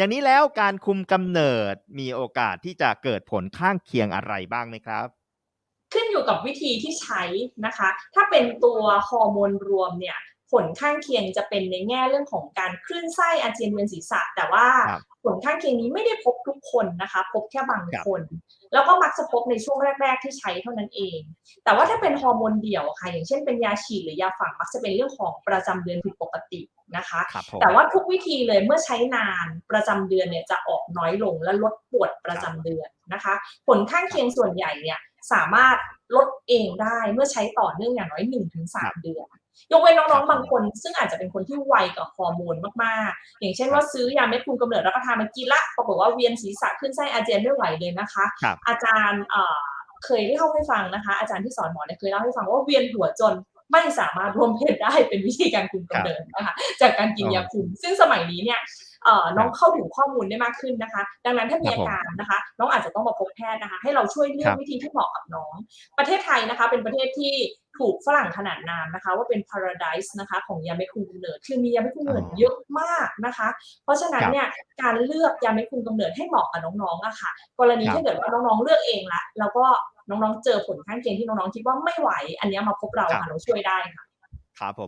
อย่างนี้แล้วการคุมกำเนิดมีโอกาสที่จะเกิดผลข้างเคียงอะไรบ้างไหมครับขึ้นอยู่กับวิธีที่ใช้นะคะ ถ้าเป็นตัวฮอร์โมนรวมเนี่ย ผลข้างเคียงจะเป็นในแง่เรื่องของการคลื่นไส้อาเจียนเวียนศีรษะ แต่ว่าครับผลข้างเคียงนี้ไม่ได้พบทุกคนนะคะ พบแค่บางครับคน แล้วก็มักจะพบในช่วงแรก ๆ ที่ใช้เท่านั้นเอง แต่ว่าถ้าเป็นฮอร์โมนเดี่ยวค่ะ อย่างเช่นเป็นยาฉีดหรือยาฝังมักจะเป็นเรื่องของประจำเดือนผิดปกติ นะคะครับผมแต่ว่าทุกวิธีเลยเมื่อใช้นานประจำเดือนเนี่ยจะออกน้อยลงและลดปวดประจำเดือนนะคะ ผลข้างเคียงส่วนใหญ่เนี่ยสามารถลดเองได้เมื่อใช้ต่อเนื่องอย่างน้อย 1-3 เดือน ยกเว้นน้องๆบางคน ซึ่งอาจจะเป็นคนที่ไวกับฮอร์โมนมากๆ อย่างเช่นว่าซื้อยาเม็ดคุมกำเนิดรับประทานมากินละปรากฏว่าเวียนศีรษะขึ้นไส้อาเจียนไม่ไหวเลยนะคะครับอาจารย์เอ่อเคยเล่าให้ฟังนะคะ อาจารย์ที่สอนหมอเนี่ยเคยเล่าให้ฟังว่าเวียนหัวจน ไม่สามารถรวมเพศได้เป็นวิธีการคุมกำเนิดนะคะจากการกินยาคุม ซึ่งสมัยนี้เนี่ยเอ่อน้องเข้าถึงข้อมูลได้มากขึ้นนะคะ ดังนั้นถ้ามีครับผมอาการนะคะ น้องอาจจะต้องมาพบแพทย์นะคะ ให้เราช่วยเลือครักบวิธีที่เหมาะกับน้อง ประเทศไทยนะคะ เป็นประเทศที่ถูกฝรั่งขนาดนามนะคะ ว่าเป็น paradise นะคะ ของยาเม็ดคุมกำเนิด คือมียาเม็ดคุมกำเนิดอ๋อเยอะมากนะคะ เพราะฉะนั้นครับเนี่ยการเลือกยาเม็ดคุมกำเนิดให้เหมาะกับน้องๆอะค่ะ กรณีครับถ้าเกิดว่าน้องๆเลือกเองละแล้วก็ น้องๆเจอผลข้างเคียงที่น้องๆคิดว่าไม่ไหว อันเนี้ยมาพบเราครับค่ะเราช่วยได้ค่ะครับผม